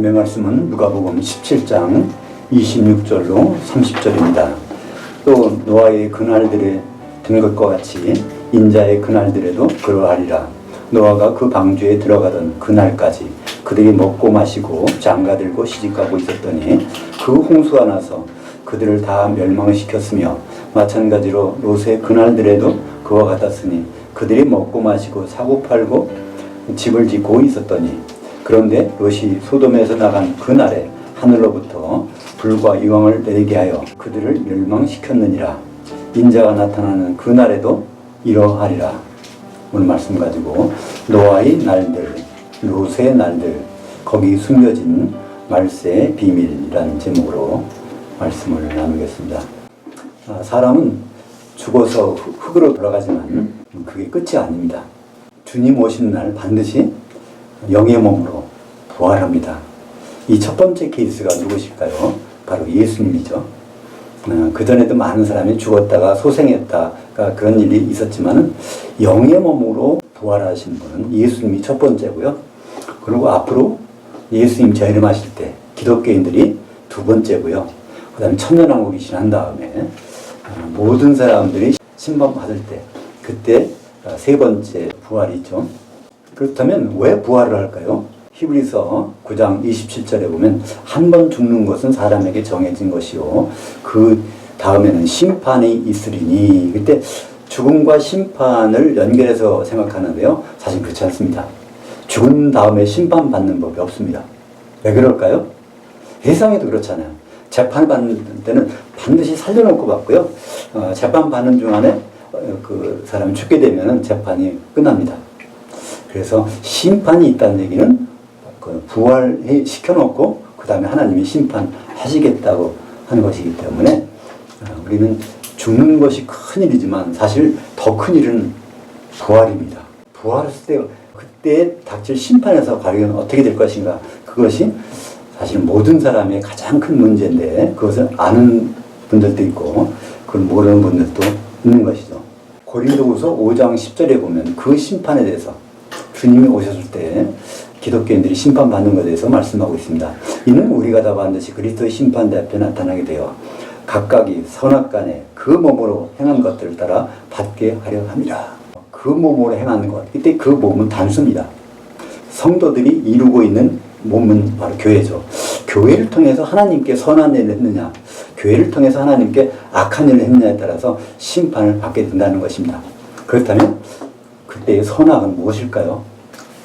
하나님의 말씀은 누가복음 17장 26절로 30절입니다. 또 노아의 그날들에 된 것과 같이 인자의 그날들에도 그러하리라. 노아가 그 방주에 들어가던 그날까지 그들이 먹고 마시고 장가 들고 시집가고 있었더니 그 홍수가 나서 그들을 다 멸망시켰으며 마찬가지로 롯의 그날들에도 그와 같았으니 그들이 먹고 마시고 사고 팔고 집을 짓고 있었더니 그런데 롯이 소돔에서 나간 그날에 하늘로부터 불과 이왕을 내리게 하여 그들을 멸망시켰느니라. 인자가 나타나는 그날에도 이러하리라. 오늘 말씀 가지고 노아의 날들 롯의 날들 거기 숨겨진 말세의 비밀이라는 제목으로 말씀을 나누겠습니다. 아, 사람은 죽어서 흙- 흙으로 돌아가지만 그게 끝이 아닙니다. 주님 오시는 날 반드시 영의 몸으로 부활합니다. 이 첫 번째 케이스가 누구실까요? 바로 예수님이죠. 그 전에도 많은 사람이 죽었다가 소생했다가 그런 일이 있었지만은 영의 몸으로 부활하신 분은 예수님이 첫 번째고요. 그리고 앞으로 예수님 재림하실 때 기독교인들이 두 번째고요. 그 다음에 천년왕국이 지난 다음에 어, 모든 사람들이 신방 받을 때 그때 어, 세 번째 부활이 죠. 그렇다면 왜 부활을 할까요? 히브리서 9장 27절에 보면 한 번 죽는 것은 사람에게 정해진 것이요. 그 다음에는 심판이 있으리니 그때 죽음과 심판을 연결해서 생각하는데요. 사실 그렇지 않습니다. 죽은 다음에 심판받는 법이 없습니다. 왜 그럴까요? 세상에도 그렇잖아요. 재판 받는 때는 반드시 살려놓고 받고요. 어, 재판 받는 중 안에 어, 그 사람이 죽게 되면 재판이 끝납니다. 그래서 심판이 있다는 얘기는 그 부활 시켜놓고 그 다음에 하나님이 심판하시겠다고 하는 것이기 때문에 어, 우리는 죽는 것이 큰 일이지만 사실 더 큰 일은 부활입니다. 부활했을 때 그때 닥칠 심판에서 과연 어떻게 될 것인가 그것이 사실 모든 사람의 가장 큰 문제인데 그것을 아는 분들도 있고 그걸 모르는 분들도 있는 것이죠. 고린도후서 5장 10절에 보면 그 심판에 대해서 주님이 오셨을 때 기독교인들이 심판받는 것에 대해서 말씀하고 있습니다. 이는 우리가 다 반드시 그리스도의 심판대 앞에 나타나게 되어 각각이 선악 간에 그 몸으로 행한 것들을 따라 받게 하려 함이라. 그 몸으로 행하는 것. 이때 그 몸은 단수입니다. 성도들이 이루고 있는 몸은 바로 교회죠. 교회를 통해서 하나님께 선한 일을 했느냐, 교회를 통해서 하나님께 악한 일을 했느냐에 따라서 심판을 받게 된다는 것입니다. 그렇다면 그때의 선악은 무엇일까요?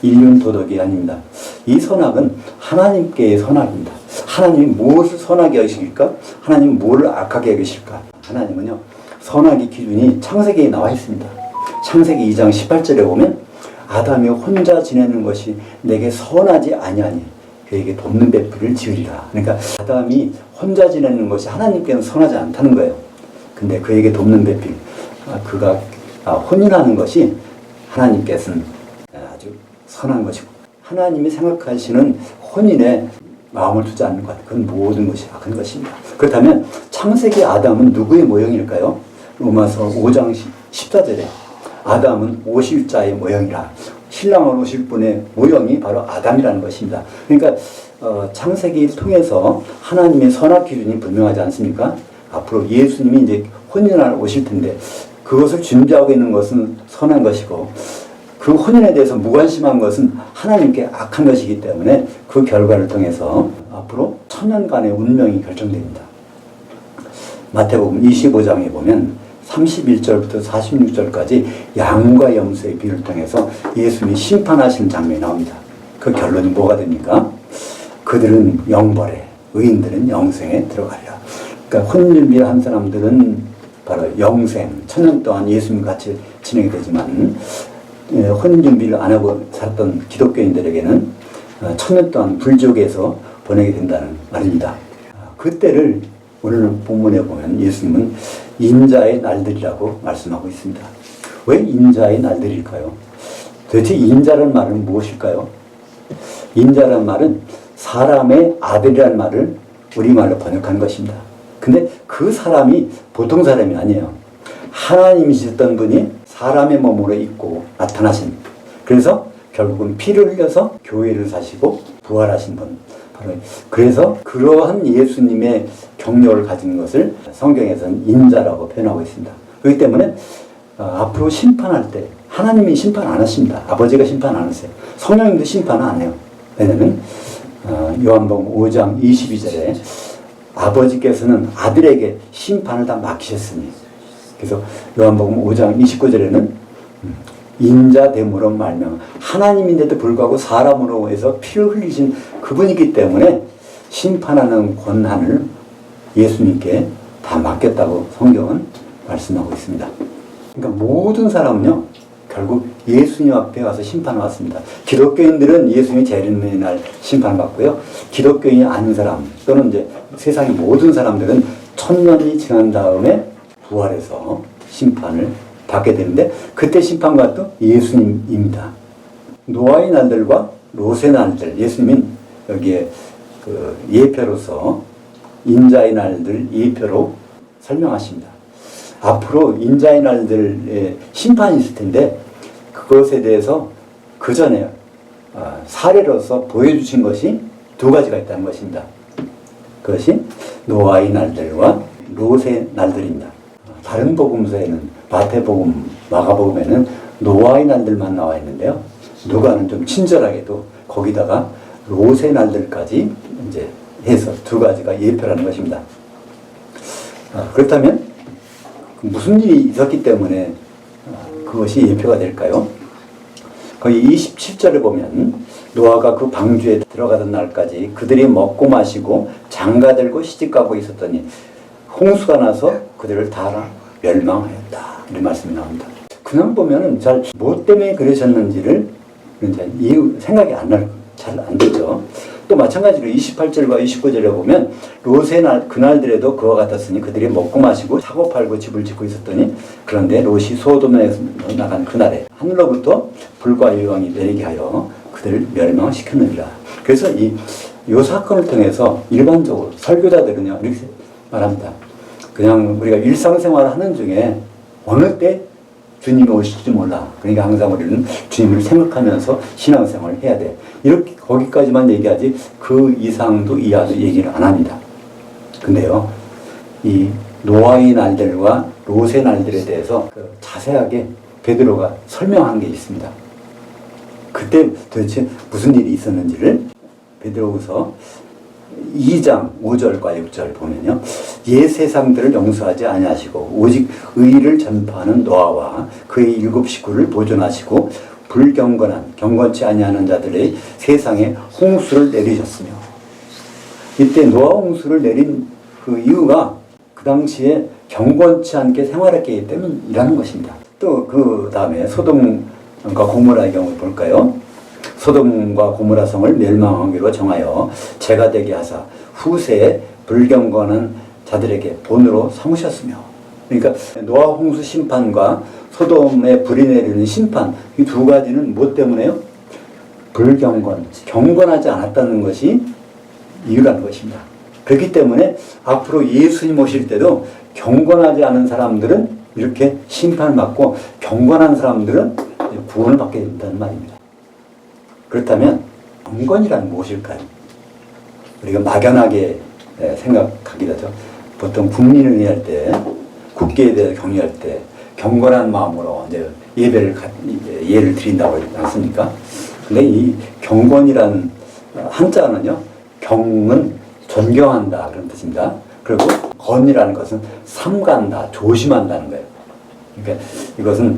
인륜 도덕이 아닙니다. 이 선악은 하나님께의 선악입니다. 하나님이 무엇을 선하게 하실까? 하나님은 무엇을 악하게 하실까? 하나님은요, 선악의 기준이 창세기에 나와 있습니다. 창세기 2장 18절에 보면 아담이 혼자 지내는 것이 내게 선하지 아니하니 그에게 돕는 배필을 지으리라. 그러니까 아담이 혼자 지내는 것이 하나님께는 선하지 않다는 거예요. 근데 그에게 돕는 배필, 아, 그가 아, 혼인하는 것이 하나님께서는 선한 것이고 하나님이 생각하시는 혼인에 마음을 두지 않는 것, 그건 모든 것이 악한 것입니다. 그렇다면 창세기 아담은 누구의 모형일까요? 로마서 5장 14절에 아담은 오실 자의 모형이라 신랑을 오실 분의 모형이 바로 아담이라는 것입니다. 그러니까 어, 창세기를 통해서 하나님의 선악 기준이 분명하지 않습니까? 앞으로 예수님이 이제 혼인할 오실 텐데 그것을 준비하고 있는 것은 선한 것이고 그 혼인에 대해서 무관심한 것은 하나님께 악한 것이기 때문에 그 결과를 통해서 앞으로 천년간의 운명이 결정됩니다. 마태복음 25장에 보면 31절부터 46절까지 양과 염소의 비를 통해서 예수님이 심판하시는 장면이 나옵니다. 그 결론이 뭐가 됩니까? 그들은 영벌에, 의인들은 영생에 들어가리라. 그러니까 혼인준비를 한 사람들은 바로 영생, 천년 동안 예수님 같이 지내게 되지만 예, 혼인 준비를 안 하고 살았던 기독교인들에게는 어, 천년 동안 불지옥에서 보내게 된다는 말입니다. 아, 그때를 오늘 본문에 보면 예수님은 인자의 날들이라고 말씀하고 있습니다. 왜 인자의 날들일까요? 도대체 인자란 말은 무엇일까요? 인자란 말은 사람의 아들이라는 말을 우리말로 번역한 것입니다. 근데 그 사람이 보통 사람이 아니에요. 하나님이셨던 분이 사람의 몸으로 있고 나타나신. 그래서 결국은 피를 흘려서 교회를 사시고 부활하신 분. 바로 그래서 그러한 예수님의 경력을 가진 것을 성경에서는 인자라고 표현하고 있습니다. 그렇기 때문에 어, 앞으로 심판할 때 하나님이 심판 안 하십니다. 아버지가 심판 안 하세요. 성령님도 심판 안 해요. 왜냐면 어, 요한복음 5장 22절에 아버지께서는 아들에게 심판을 다 맡기셨으니 그래서 요한복음 5장 29절에는 인자됨으로 말면 하나님인데도 불구하고 사람으로 해서 피를 흘리신 그분이기 때문에 심판하는 권한을 예수님께 다 맡겼다고 성경은 말씀하고 있습니다. 그러니까 모든 사람은요 결국 예수님 앞에 와서 심판을 받습니다. 기독교인들은 예수님이 재림의 날 심판을 받고요. 기독교인이 아닌 사람 또는 이제 세상의 모든 사람들은 천년이 지난 다음에 부활해서 심판을 받게 되는데 그때 심판과 또 예수님입니다. 노아의 날들과 롯의 날들 예수님은 여기에 그 예표로서 인자의 날들 예표로 설명하십니다. 앞으로 인자의 날들에 심판이 있을 텐데 그것에 대해서 그 전에 아, 사례로서 보여주신 것이 두 가지가 있다는 것입니다. 그것이 노아의 날들과 롯의 날들입니다. 다른 복음서에는 마태복음, 마가복음에는 노아의 날들만 나와 있는데요. 누가는 좀 친절하게도 거기다가 롯의 날들까지 이제 해서 두 가지가 예표라는 것입니다. 아, 그렇다면 무슨 일이 있었기 때문에 아, 그것이 예표가 될까요? 거기 27절에 보면 노아가 그 방주에 들어가던 날까지 그들이 먹고 마시고 장가 들고 시집가고 있었더니 홍수가 나서 그들을 다 멸망하였다. 이런 말씀이 나옵니다. 그냥 보면은 잘 뭐 때문에 그러셨는지를 이유 생각이 안 날, 잘 안 되죠. 또 마찬가지로 28절과 29절에 보면 롯의 날 그날들에도 그와 같았으니 그들이 먹고 마시고 사고 팔고 집을 짓고 있었더니 그런데 롯이 소돔에 나간 그날에 하늘로부터 불과 유황이 내리게 하여 그들을 멸망시켰느니라. 그래서 이 요 사건을 통해서 일반적으로 설교자들은요 이렇게 말합니다. 그냥 우리가 일상생활을 하는 중에 어느 때 주님이 오실지 몰라. 그러니까 항상 우리는 주님을 생각하면서 신앙생활을 해야 돼. 이렇게 거기까지만 얘기하지 그 이상도 이하도 얘기를 안 합니다. 근데요, 이 노아의 날들과 롯의 날들에 대해서 그 자세하게 베드로가 설명한 게 있습니다. 그때 도대체 무슨 일이 있었는지를 베드로후서 2장 5절과 6절 보면요. 옛 세상들을 용서하지 아니하시고 오직 의를 전파하는 노아와 그의 일곱 식구를 보존하시고 불경건한 경건치 아니하는 자들의 세상에 홍수를 내리셨으며 이때 노아 홍수를 내린 그 이유가 그 당시에 경건치 않게 생활했기 때문이라는 것입니다. 또 그 다음에 소돔과 고모라의 경우를 볼까요? 소돔과 고모라 성을 멸망하기로 정하여 제가 되게 하사 후세에 불경건한 자들에게 본으로 삼으셨으며 그러니까 노아 홍수 심판과 소돔에 불이 내리는 심판 이 두 가지는 무엇 때문에요? 불경건, 경건하지 않았다는 것이 이유라는 것입니다. 그렇기 때문에 앞으로 예수님 오실 때도 경건하지 않은 사람들은 이렇게 심판받고 경건한 사람들은 구원을 받게 된다는 말입니다. 그렇다면 경건이란 무엇일까요? 우리가 막연하게 예, 생각하기도 하죠. 보통 국민을 위할 때, 국계에 대해서 경의할 때 경건한 마음으로 이제 예배를 예를 드린다고 하지 않습니까? 근데 이 경건이란 한자는요, 경은 존경한다 그런 뜻입니다. 그리고 건이라는 것은 삼간다, 조심한다는 거예요. 그러니까 이것은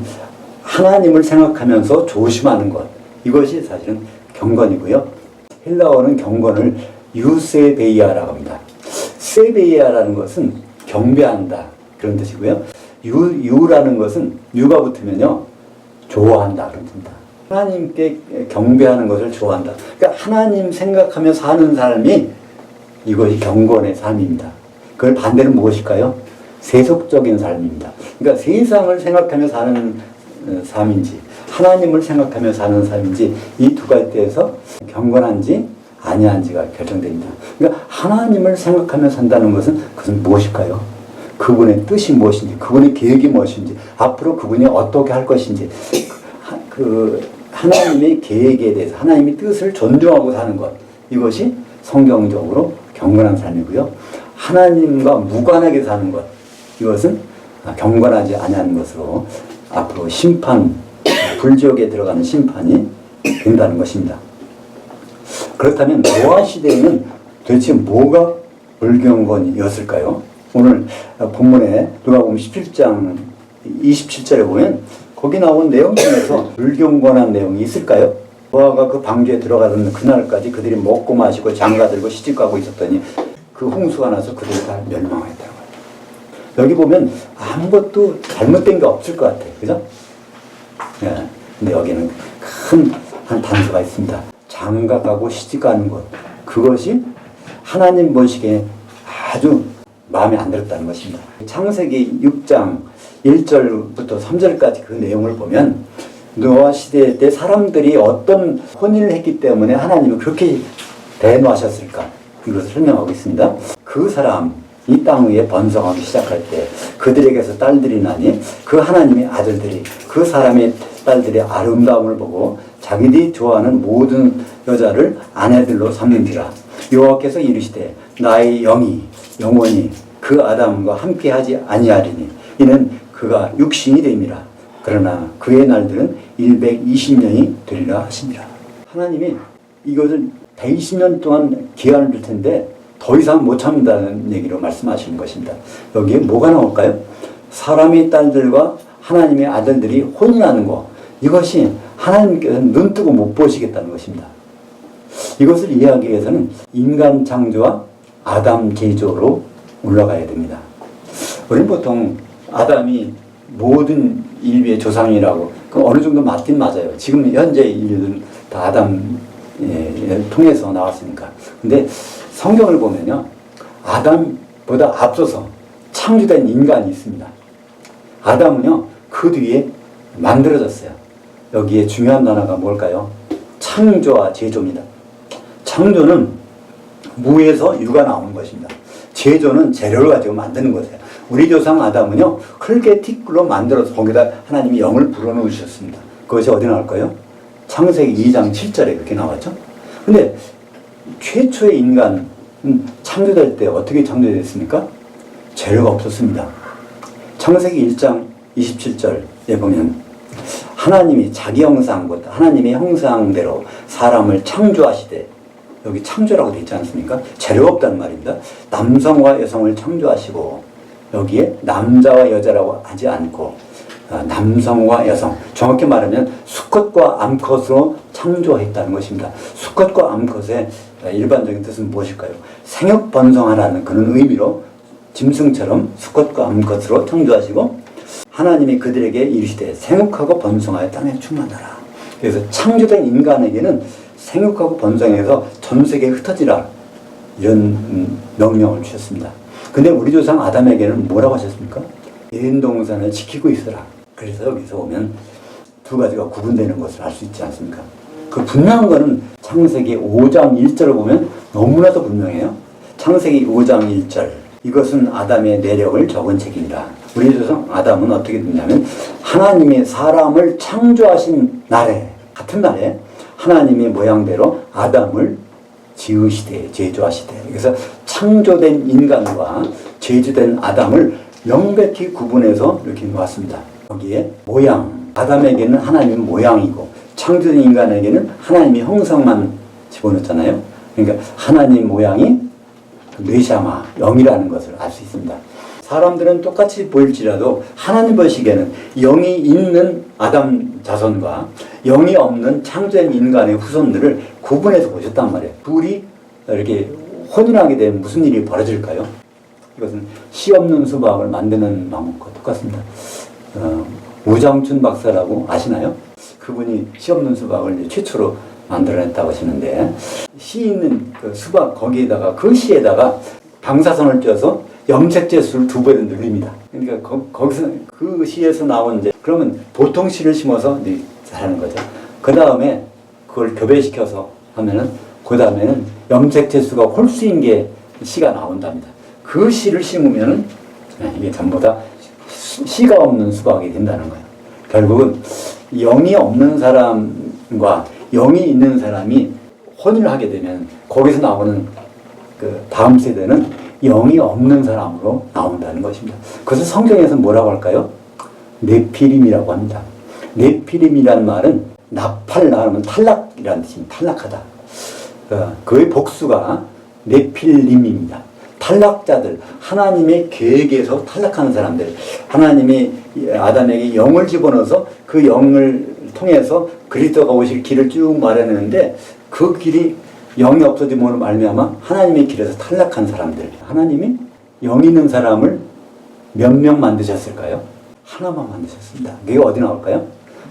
하나님을 생각하면서 조심하는 것. 이것이 사실은 경건이고요. 헬라어는 경건을 유세베이아라고 합니다. 세베이아라는 것은 경배한다 그런 뜻이고요. 유, 유라는 것은 유가 붙으면요 좋아한다 그런 뜻입니다. 하나님께 경배하는 것을 좋아한다. 그러니까 하나님 생각하며 사는 삶이 이것이 경건의 삶입니다. 그걸 반대는 무엇일까요? 세속적인 삶입니다. 그러니까 세상을 생각하며 사는 어, 삶인지 하나님을 생각하며 사는 삶인지 이 두 가지에서 경건한지 아니한지가 결정됩니다. 그러니까 하나님을 생각하며 산다는 것은 그것은 무엇일까요? 그분의 뜻이 무엇인지, 그분의 계획이 무엇인지, 앞으로 그분이 어떻게 할 것인지, 하- 그 하나님의 계획에 대해서 하나님의 뜻을 존중하고 사는 것 이것이 성경적으로 경건한 삶이고요. 하나님과 무관하게 사는 것 이것은 아, 경건하지 아니한 것으로 앞으로 심판 불지옥에 들어가는 심판이 된다는 것입니다. 그렇다면 노아 시대에는 도대체 뭐가 불경건이었을까요? 오늘 본문에 누가복음 17장 27절에 보면 거기 나온 내용 중에서 불경건한 내용이 있을까요? 노아가 그 방주에 들어가던 그날까지 그들이 먹고 마시고 장가 들고 시집 가고 있었더니 그 홍수가 나서 그들이 다 멸망했다고 해요. 여기 보면 아무것도 잘못된 게 없을 것 같아요. 그죠? 예. 근데 여기는 큰 한 단서가 있습니다. 장가가고 시집가는 것. 그것이 하나님 보시기에 아주 마음에 안 들었다는 것입니다. 창세기 6장 1절부터 3절까지 그 내용을 보면 노아 시대 때 사람들이 어떤 혼인을 했기 때문에 하나님은 그렇게 대노하셨을까 이것을 설명하고 있습니다. 그 사람 이 땅 위에 번성하기 시작할 때 그들에게서 딸들이 나니 그 하나님의 아들들이 그 사람의 딸들의 아름다움을 보고 자기들이 좋아하는 모든 여자를 아내들로 삼는지라. 여호와께서 이르시되 나의 영이 영원히 그 아담과 함께하지 아니하리니 이는 그가 육신이 됨이라. 그러나 그의 날들은 120년이 되리라 하시니라 하나님이 이것을 120년 동안 기한을 줄 텐데 더 이상 못 참는다는 얘기로 말씀하시는 것입니다. 여기에 뭐가 나올까요? 사람의 딸들과 하나님의 아들들이 혼인하는 것 이것이 하나님께서 눈 뜨고 못 보시겠다는 것입니다. 이것을 이해하기 위해서는 인간 창조와 아담 제조로 올라가야 됩니다. 우리는 보통 아담이 모든 인류의 조상이라고 그 어느 정도 맞긴 맞아요. 지금 현재 인류는 다 아담 예, 통해서 나왔으니까. 근데 성경을 보면요. 아담보다 앞서서 창조된 인간이 있습니다. 아담은요. 그 뒤에 만들어졌어요. 여기에 중요한 단어가 뭘까요? 창조와 제조입니다. 창조는 무에서 유가 나오는 것입니다. 제조는 재료를 가지고 만드는 것이에요. 우리 조상 아담은요, 흙의 티끌로 만들어서 거기다 하나님이 영을 불어넣으셨습니다. 그것이 어디 나올까요? 창세기 2장 7절에 그렇게 나왔죠. 근데 최초의 인간은 창조될 때 어떻게 창조됐습니까? 재료가 없었습니다. 창세기 1장 27절에 보면 하나님이 자기 형상, 하나님의 형상대로 사람을 창조하시되 여기 창조라고 되어 있지 않습니까? 재료가 없다는 말입니다. 남성과 여성을 창조하시고 여기에 남자와 여자라고 하지 않고 아, 남성과 여성 정확히 말하면 수컷과 암컷으로 창조했다는 것입니다. 수컷과 암컷의 일반적인 뜻은 무엇일까요? 생육 번성하라는 그런 의미로 짐승처럼 수컷과 암컷으로 창조하시고 하나님이 그들에게 이르시되 생육하고 번성하여 땅에 충만하라. 그래서 창조된 인간에게는 생육하고 번성해서 전 세계에 흩어지라 이런 음, 명령을 주셨습니다. 근데 우리 조상 아담에게는 뭐라고 하셨습니까? 예인 동산을 지키고 있어라. 그래서 여기서 보면 두 가지가 구분되는 것을 알 수 있지 않습니까? 그 분명한 거는 창세기 5장 1절을 보면 너무나도 분명해요. 창세기 5장 1절. 이것은 아담의 내력을 적은 책이니라. 우리 조상 아담은 어떻게 됐냐면 하나님이 사람을 창조하신 날에 같은 날에 하나님의 모양대로 아담을 지으시되 제조하시되 그래서 창조된 인간과 제조된 아담을 명백히 구분해서 이렇게 놓았습니다. 여기에 모양 아담에게는 하나님 모양이고 창조된 인간에게는 하나님의 형상만 집어넣었잖아요. 그러니까 하나님 모양이 뇌샤마 영이라는 것을 알 수 있습니다. 사람들은 똑같이 보일지라도 하나님 보시기에는 영이 있는 아담 자손과 영이 없는 창조된 인간의 후손들을 구분해서 보셨단 말이에요. 둘이 이렇게 혼인하게 되면 무슨 일이 벌어질까요? 이것은 씨 없는 수박을 만드는 방법과 똑같습니다. 어, 우장춘 박사라고 아시나요? 그분이 씨 없는 수박을 최초로 만들어냈다고 하시는데 씨 있는 그 수박 거기에다가 그 씨에다가 방사선을 쪄서 염색제 수를 두 배로 늘립니다. 그러니까 거, 거기서 그 씨에서 나온 이제 그러면 보통 씨를 심어서 자라는 거죠. 그 다음에 그걸 교배시켜서 하면은 그 다음에는 염색제 수가 홀수인 게 씨가 나온답니다. 그 씨를 심으면은 네, 이게 전부 다 씨- 씨가 없는 수박이 된다는 거예요. 결국은 영이 없는 사람과 영이 있는 사람이 혼인을 하게 되면 거기서 나오는 그 다음 세대는 영이 없는 사람으로 나온다는 것입니다. 그것을 성경에서 뭐라고 할까요? 네피림이라고 합니다. 네피림이라는 말은 나팔 나면 탈락이라는 뜻입니다. 탈락하다. 어, 그의 복수가 네필림입니다. 탈락자들, 하나님의 계획에서 탈락하는 사람들, 하나님이 아담에게 영을 집어넣어서 그 영을 통해서 그리스도가 오실 길을 쭉 마련했는데 그 길이 영이 없어짐으로 말미암아 하나님의 길에서 탈락한 사람들, 하나님이 영 있는 사람을 몇 명 만드셨을까요? 하나만 만드셨습니다. 그게 어디 나올까요?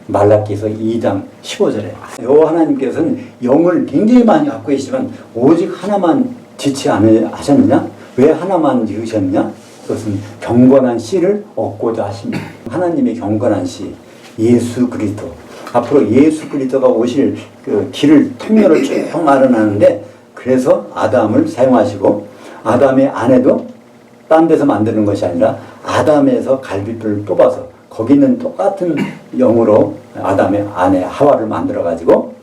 말라기서 2장 15절에 요 하나님께서는 영을 굉장히 많이 갖고 계시지만 오직 하나만 지치 않으셨느냐? 왜 하나만 지으셨느냐? 그것은 경건한 씨를 얻고자 하십니다. 하나님의 경건한 씨, 예수 그리스도. 앞으로 예수 그리스도가 오실 그 길을 통로를 쭉 마련하는데 그래서 아담을 사용하시고 아담의 아내도 딴 데서 만드는 것이 아니라 아담에서 갈비뼈를 뽑아서 거기 있는 똑같은 영으로 아담의 아내 하와를 만들어 가지고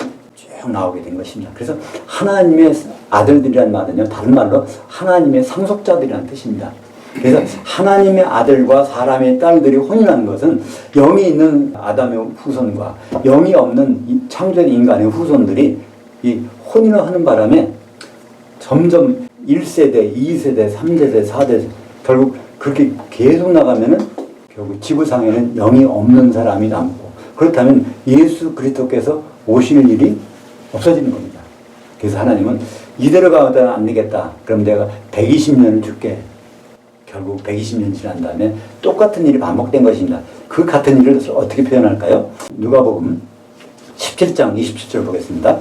쭉 나오게 된 것입니다. 그래서 하나님의 아들들이란 말은요, 다른 말로 하나님의 상속자들이라는 뜻입니다. 그래서 하나님의 아들과 사람의 딸들이 혼인하는 것은 영이 있는 아담의 후손과 영이 없는 이 창조된 인간의 후손들이 이 혼인을 하는 바람에 점점 1세대, 2세대, 3세대, 4세대 결국 그렇게 계속 나가면은 결국 지구상에는 영이 없는 사람이 남고 그렇다면 예수 그리스도께서 오실 일이 없어지는 겁니다. 그래서 하나님은 이대로 가다 안 되겠다. 그럼 내가 120년을 줄게. 결국 120년 지난 다음에 똑같은 일이 반복된 것입니다. 그 같은 일을 어떻게 표현할까요? 누가복음 17장 27절 보겠습니다.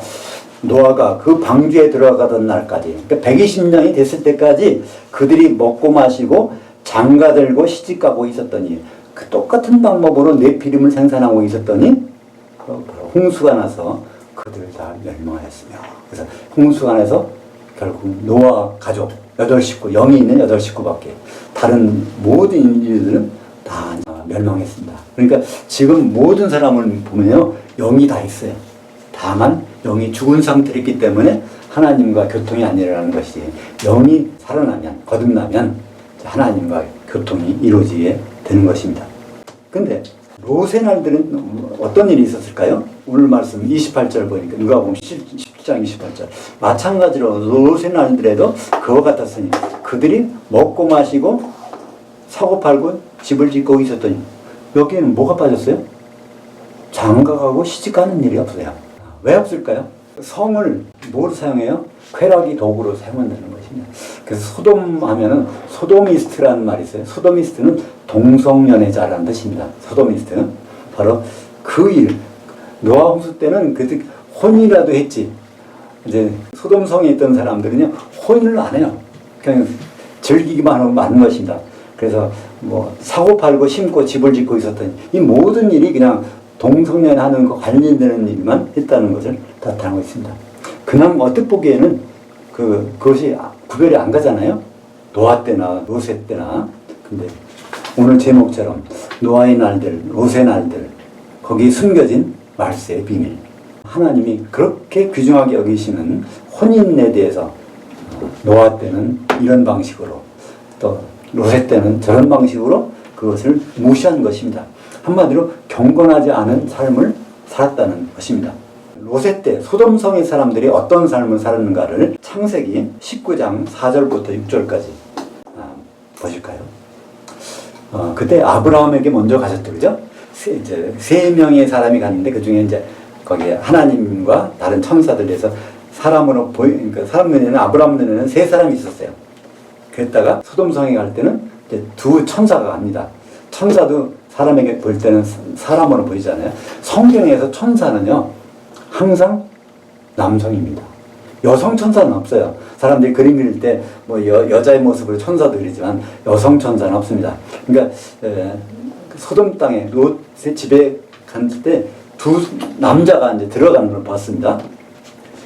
노아가 그 방주에 들어가던 날까지, 그러니까 120년이 됐을 때까지 그들이 먹고 마시고 장가 들고 시집 가고 있었더니 그 똑같은 방법으로 뇌피림을 생산하고 있었더니 그 홍수가 나서 그들 다 멸망하였으며 그래서 홍수가 나서 결국 노아 가족 여덟 식구 영이 있는 여덟 식구밖에 다른 모든 인류들은 다 멸망했습니다. 그러니까 지금 모든 사람을 보면요 영이 다 있어요. 다만 영이 죽은 상태였기 때문에 하나님과 교통이 안 일어나는 것이 영이 살아나면 거듭나면 하나님과 교통이 이루어지게 되는 것입니다. 근데 롯의 날들은 어떤 일이 있었을까요? 오늘 말씀 28절 보니까 누가 보면 17장 28절 마찬가지로 롯의 날들에도 그와 같았으니 그들이 먹고 마시고 사고 팔고 집을 짓고 있었더니 여기에는 뭐가 빠졌어요? 장가가고 시집가는 일이 없어요. 왜 없을까요? 성을 뭐로 사용해요? 쾌락이 도구로 사용한다는 것입니다. 그래서 소돔 하면은 소도미스트라는 말이 있어요. 소도미스트는 동성연애자라는 뜻입니다. 소도미스트는 바로 그 일. 노아 홍수 때는 그 혼이라도 했지. 이제 소돔성에 있던 사람들은요 혼을 안 해요. 그냥 즐기기만 하고 마는 것입니다. 그래서 뭐 사고 팔고 심고 집을 짓고 있었던 이 모든 일이 그냥 동성연 하는 거 관련되는 일만 했다는 것을 나타나고 있습니다. 그냥 어떻게 보기에는 그 그것이 구별이 안 가잖아요. 노아 때나 로세 때나 근데 오늘 제목처럼 노아의 날들, 로세 날들 거기 숨겨진 말세의 비밀. 하나님이 그렇게 귀중하게 여기시는 혼인에 대해서 노아 때는 이런 방식으로 또 로세 때는 저런 방식으로 그것을 무시한 것입니다. 한마디로 경건하지 않은 삶을 살았다는 것입니다. 로세 때 소돔성의 사람들이 어떤 삶을 살았는가를 창세기 19장 4절부터 6절까지 아, 보실까요? 어, 그때 아브라함에게 먼저 가셨죠, 그죠? 세, 이제 세 명의 사람이 갔는데 그 중에 이제 거기에 하나님과 다른 천사들에서 사람으로 보이, 그러니까 사람 눈에는 아브라함 눈에는 세 사람이 있었어요. 그랬다가 소돔성에 갈 때는 이제 두 천사가 갑니다. 천사도 사람에게 볼 때는 사람으로 보이잖아요. 성경에서 천사는요, 항상 남성입니다. 여성 천사는 없어요. 사람들이 그림 그릴 때 뭐 여자의 모습을 천사도 그리지만 여성 천사는 없습니다. 그러니까 에, 소돔 땅에 롯의 집에 갔을 때 두 남자가 이제 들어가는 걸 봤습니다.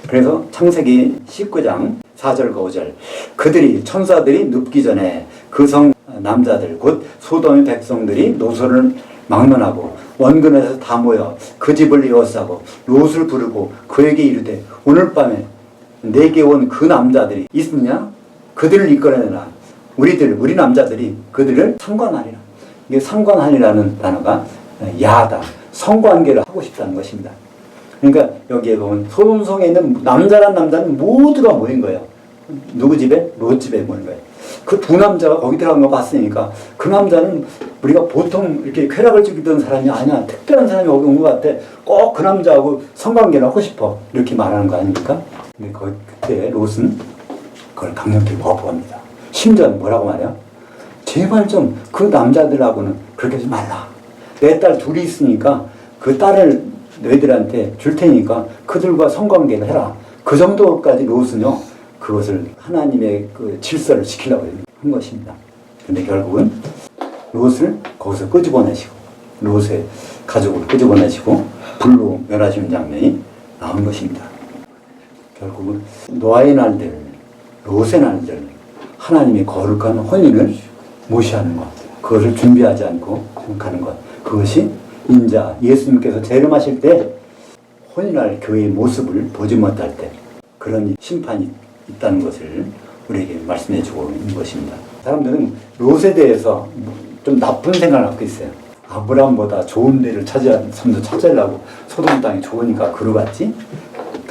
그래서 창세기 19장 4절과 5절 그들이 천사들이 눕기 전에 그 성 남자들 곧 소돔의 백성들이 노소를 막론하고 원근에서 다 모여 그 집을 에워싸고 롯을 부르고 그에게 이르되 오늘 밤에 내게 온 그 남자들이 있느냐? 그들을 이끌어내라. 우리들, 우리 남자들이 그들을 상관하리라. 이게 상관하리라는 단어가 야하다. 성관계를 하고 싶다는 것입니다. 그러니까 여기에 보면 소돔성에 있는 남자란 남자는 모두가 모인 거예요. 누구 집에? 롯 집에 모인 거예요. 그 두 남자가 거기 들어간 거 봤으니까 그 남자는 우리가 보통 이렇게 쾌락을 즐기던 사람이 아니야. 특별한 사람이 거기 온 것 같아. 꼭 그 남자하고 성관계를 하고 싶어. 이렇게 말하는 거 아닙니까? 근데 거기 그때 롯은 그걸 강력히 거부합니다. 심지어 뭐라고 말해요? 제발 좀 그 남자들하고는 그렇게 하지 말라. 내 딸 둘이 있으니까 그 딸을 너희들한테 줄 테니까 그들과 성관계를 해라. 그 정도까지 롯은요, 그것을 하나님의 그 질서를 지키려고 한 것입니다. 근데 결국은 롯을 거기서 끄집어내시고, 롯의 가족을 끄집어내시고, 불로 멸하시는 장면이 나온 것입니다. 결국은 노아의 날들, 롯의 날들, 하나님이 거룩한 혼인을 무시하는 것, 그것을 준비하지 않고 생각하는 것, 그것이 인자 예수님께서 재림하실 때 혼인할 교회의 모습을 보지 못할 때 그런 심판이 있다는 것을 우리에게 말씀해 주고 있는 것입니다. 사람들은 롯에 대해서 좀 나쁜 생각을 갖고 있어요. 아브라함보다 좋은 데를 찾아, 섬도 찾으려고 소돔 땅이 좋으니까 그러 갔지.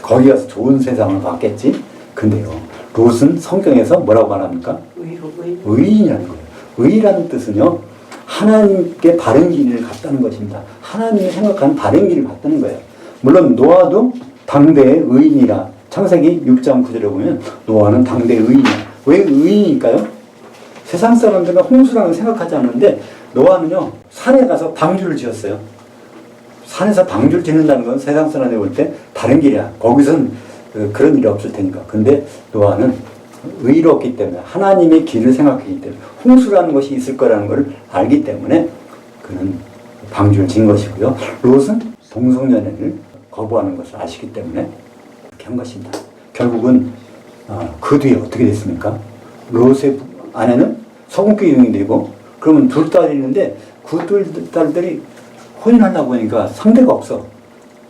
거기 가서 좋은 세상을 봤겠지. 근데요, 롯은 성경에서 뭐라고 말합니까? 의로 의 의인이라는 거예요. 의라는 뜻은요, 하나님께 바른 길을 갔다는 것입니다. 하나님이 생각하는 바른 길을 갔다는 거예요. 물론 노아도 당대의 의인이라 창세기 6장 9절에 보면 노아는 당대의 의인이야. 왜 의인일까요? 세상 사람들은 홍수라는 생각하지 않는데 노아는요 산에 가서 방주를 지었어요. 산에서 방주를 짓는다는 건 세상 사람이 볼 때 다른 길이야. 거기선 그- 그런 일이 없을 테니까. 근데 노아는 의롭기 때문에 하나님의 길을 생각하기 때문에 홍수라는 것이 있을 거라는 것을 알기 때문에 그는 방주를 진 것이고요. 롯은 동성연애를 거부하는 것을 아시기 때문에 그렇게 한 것입니다. 결국은 어, 그 뒤에 어떻게 됐습니까? 롯의 아내는 서금기 유이 되고 그러면 둘 딸이 있는데 그 둘 딸들이 혼인하려고 하니까 상대가 없어.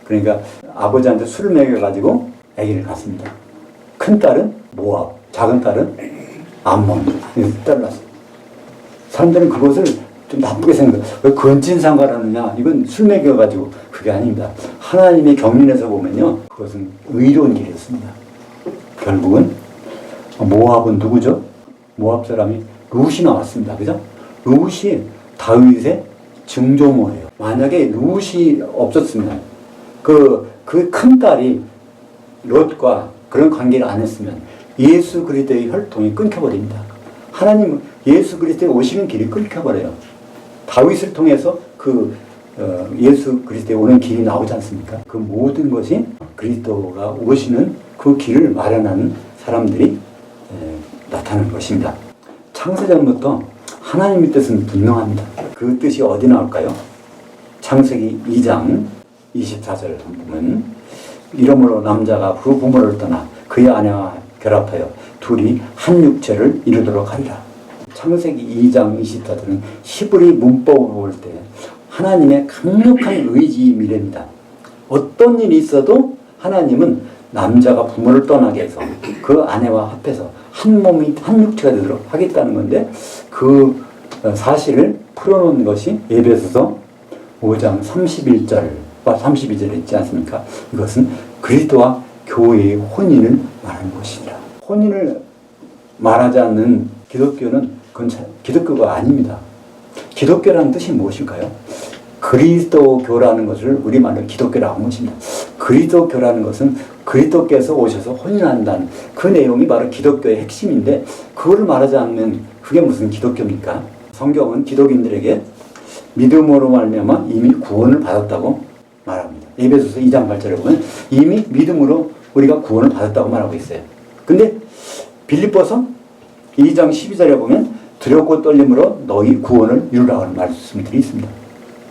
그러니까 아버지한테 술을 먹여가지고 아기를 갖습니다. 큰 딸은 모압, 작은 딸은 암몬. 딸을 낳았어요. 사람들은 그것을 좀 나쁘게 생각, 왜 건진상가라느냐? 이건 술 먹여가지고 그게 아닙니다. 하나님의 경륜에서 보면요. 그것은 의로운 길이었습니다. 결국은 모압은 누구죠? 모압 사람이 룻이 나왔습니다. 그죠? 룻이 다윗의 증조모예요. 만약에 룻이 없었으면 그, 그 큰 딸이 롯과 그런 관계를 안 했으면 예수 그리스도의 혈통이 끊겨버립니다. 하나님 예수 그리스도의 오시는 길이 끊겨버려요. 다윗을 통해서 그 어, 예수 그리스도의 오는 길이 나오지 않습니까? 그 모든 것이 그리스도가 오시는 그 길을 마련하는 사람들이 에, 나타나는 것입니다. 창세전부터 하나님의 뜻은 분명합니다. 그 뜻이 어디 나올까요? 창세기 2장 24절 보면 이러므로 남자가 그 부모를 떠나 그의 아내와 결합하여 둘이 한 육체를 이루도록 하리라. 창세기 2장 24절은 히브리 문법을 볼 때 하나님의 강력한 의지 미래입니다. 어떤 일이 있어도 하나님은 남자가 부모를 떠나게 해서 그 아내와 합해서 한 몸이 한 육체가 되도록 하겠다는 건데 그 사실을 풀어놓은 것이 예배소서 5장 31절과 32절에 있지 않습니까? 이것은 그리스도와 교회의 혼인을 말하는 것이라. 혼인을 말하지 않는 기독교는 그건 참 기독교가 아닙니다. 기독교라는 뜻이 무엇일까요? 그리스도교라는 것을 우리말로 기독교라고 하는 것입니다. 그리스도교라는 것은 그리스도께서 오셔서 혼인한다는 그 내용이 바로 기독교의 핵심인데 그거를 말하지 않으면 그게 무슨 기독교입니까? 성경은 기독인들에게 믿음으로 말미암아 이미 구원을 받았다고 말합니다. 에베소서 2장 8절에 보면 이미 믿음으로 우리가 구원을 받았다고 말하고 있어요. 근데 빌립보서 2장 12절에 보면 두렵고 떨림으로 너희 구원을 이루라는 말씀들이 있습니다.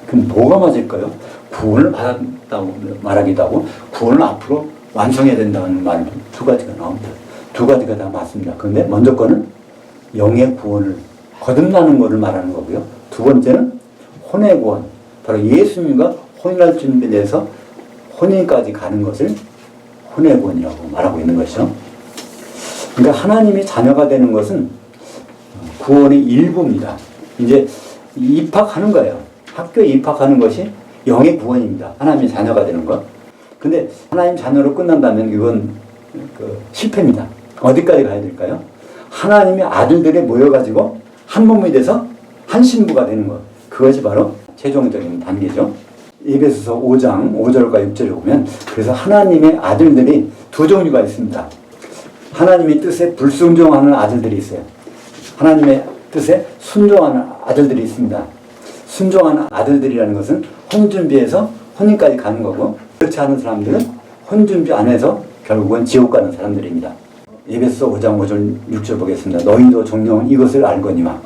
그럼 뭐가 맞을까요? 구원을 받았다고 말하기도 하고 구원을 앞으로 완성해야 된다는 말 두 가지가 나옵니다. 두 가지가 다 맞습니다. 그런데 먼저 거는 영의 구원을 거듭나는 것을 말하는 거고요. 두 번째는 혼의 구원, 바로 예수님과 혼인할 준비에 대해서 혼인까지 가는 것을 혼의 구원이라고 말하고 있는 것이죠. 그러니까 하나님이 자녀가 되는 것은 구원의 일부입니다. 이제 입학하는 거예요. 학교에 입학하는 것이 영의 구원입니다. 하나님의 자녀가 되는 것. 근데 하나님 자녀로 끝난다면 이건 그 실패입니다. 어디까지 가야 될까요? 하나님의 아들들이 모여가지고 한 몸이 돼서 한 신부가 되는 것. 그것이 바로 최종적인 단계죠. 에베소서 5장 5절과 6절에 보면 그래서 하나님의 아들들이 두 종류가 있습니다. 하나님의 뜻에 불순종하는 아들들이 있어요. 하나님의 뜻에 순종하는 아들들이 있습니다. 순종하는 아들들이라는 것은 혼준비에서 혼인까지 가는 거고 그렇지 않은 사람들은 혼준비 안에서 결국은 지옥 가는 사람들입니다. 예배서 5장 5절 6절 보겠습니다. 너희도 정령은 이것을 알거니와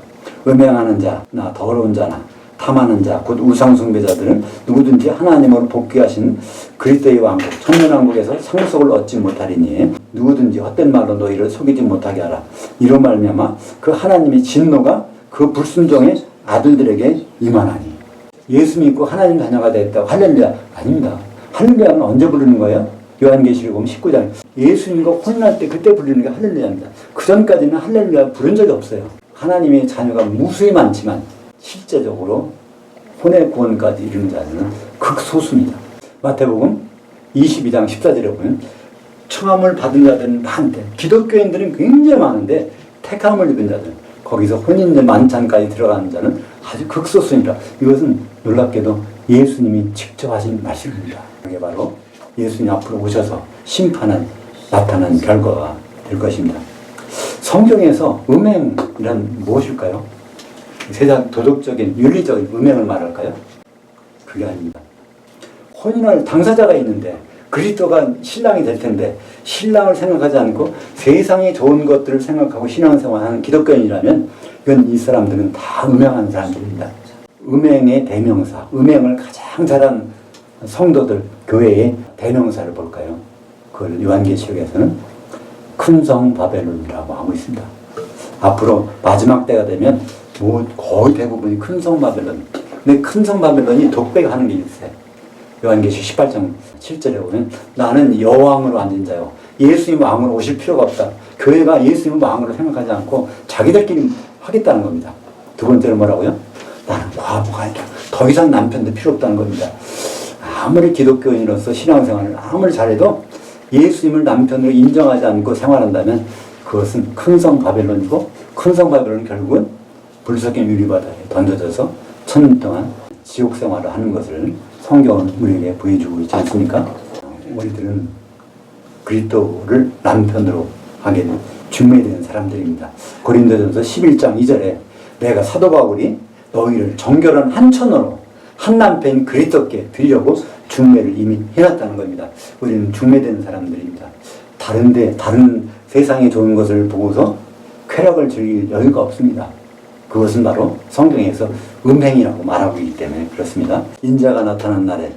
음행하는 자, 나 더러운 자나 탐하는 자, 곧 우상숭배자들은 누구든지 하나님으로 복귀하신 그리스도의 왕국, 천년왕국에서 상속을 얻지 못하리니 누구든지 헛된 말로 너희를 속이지 못하게 하라. 이로 말미암아 그 하나님의 진노가 그 불순종의 아들들에게 임하나니 예수 믿고 하나님 자녀가 됐다고 할렐루야 아닙니다. 할렐루야는 언제 부르는 거예요? 요한계시록 보면 19장 예수님과 혼날 때 그때 부르는 게 할렐루야입니다. 그 전까지는 할렐루야 부른 적이 없어요. 하나님의 자녀가 무수히 많지만 실제적으로 혼의 구원까지 이르는 자는 극소수입니다. 마태복음 22장 14절에 보면 청함을 받은 자들은 많대. 기독교인들은 굉장히 많은데 택함을 입은 자들 거기서 혼인의 만찬까지 들어가는 자는 아주 극소수입니다. 이것은 놀랍게도 예수님이 직접 하신 말씀입니다. 이게 바로 예수님 앞으로 오셔서 심판은 나타난 결과가 될 것입니다. 성경에서 음행이란 무엇일까요? 세상 도덕적인 윤리적인 음행을 말할까요? 그게 아닙니다. 혼인할 당사자가 있는데 그리스도가 신랑이 될 텐데 신랑을 생각하지 않고 세상의 좋은 것들을 생각하고 신앙생활하는 기독교인이라면 이건 이 사람들은 다 음행하는 사람들입니다. 음행의 대명사, 음행을 가장 잘한 성도들 교회의 대명사를 볼까요? 그걸 요한계시록에서는 큰 성 바벨론이라고 하고 있습니다. 앞으로 마지막 때가 되면 뭐 거의 대부분이 큰 성 바벨론. 근데 큰 성 바벨론이 독백하는 게 있어요. 요한계시 18장 7절에 보면 나는 여왕으로 앉은 자요. 예수님 왕으로 오실 필요가 없다. 교회가 예수님 왕으로 생각하지 않고 자기들끼리 하겠다는 겁니다. 두 번째로 뭐라고요? 나는 과부가 아니다. 더 이상 남편도 필요 없다는 겁니다. 아무리 기독교인으로서 신앙생활을 아무리 잘해도 예수님을 남편으로 인정하지 않고 생활한다면 그것은 큰 성 바벨론이고 큰 성 바벨론은 결국은 불석의 유리바다에 던져져서 천년 동안 지옥 생활을 하는 것을 성경은 우리에게 보여주고 있지 않습니까? 우리들은 그리스도를 남편으로 하게 된 중매된 사람들입니다. 고린도전서 11장 2절에 내가 사도 바울이 너희를 정결한 한 천으로 한 남편 그리스도께 드리려고 중매를 이미 해놨다는 겁니다. 우리는 중매된 사람들입니다. 다른데 다른 세상에 좋은 것을 보고서 쾌락을 즐길 여유가 없습니다. 그것은 바로 성경에서 음행이라고 말하고 있기 때문에 그렇습니다. 인자가 나타난 날에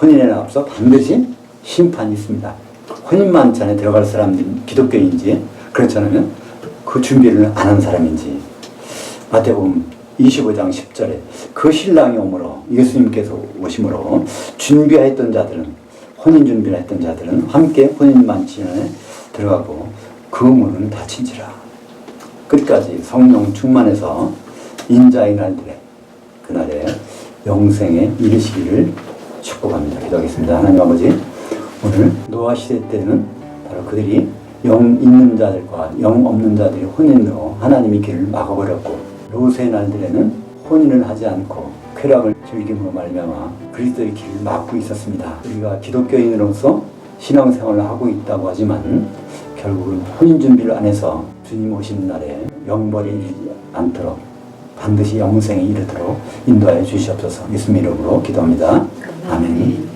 혼인에 앞서 반드시 심판이 있습니다. 혼인 만찬에 들어갈 사람들 기독교인지 그렇지 않으면 그 준비를 안 한 사람인지 마태복음 25장 10절에 그 신랑이 오므로 예수님께서 오심으로 준비하였던 자들은 혼인 준비를 했던 자들은 함께 혼인 만찬에 들어가고 그 문은 닫힌지라 끝까지 성령 충만해서 인자의 날들에 그날에 영생에 이르시기를 축복합니다. 기도하겠습니다. 하나님 아버지 오늘 노아 시대 때는 바로 그들이 영 있는 자들과 영 없는 자들이 혼인으로 하나님의 길을 막아버렸고 로세 날들에는 혼인을 하지 않고 쾌락을 즐김으로 말미암아 그리스도의 길을 막고 있었습니다. 우리가 기독교인으로서 신앙생활을 하고 있다고 하지만 결국은 혼인 준비를 안 해서 주님 오시는 날에 영벌이 않도록 반드시 영생에 이르도록 인도하여 주시옵소서 예수님 이름으로 기도합니다. 아멘.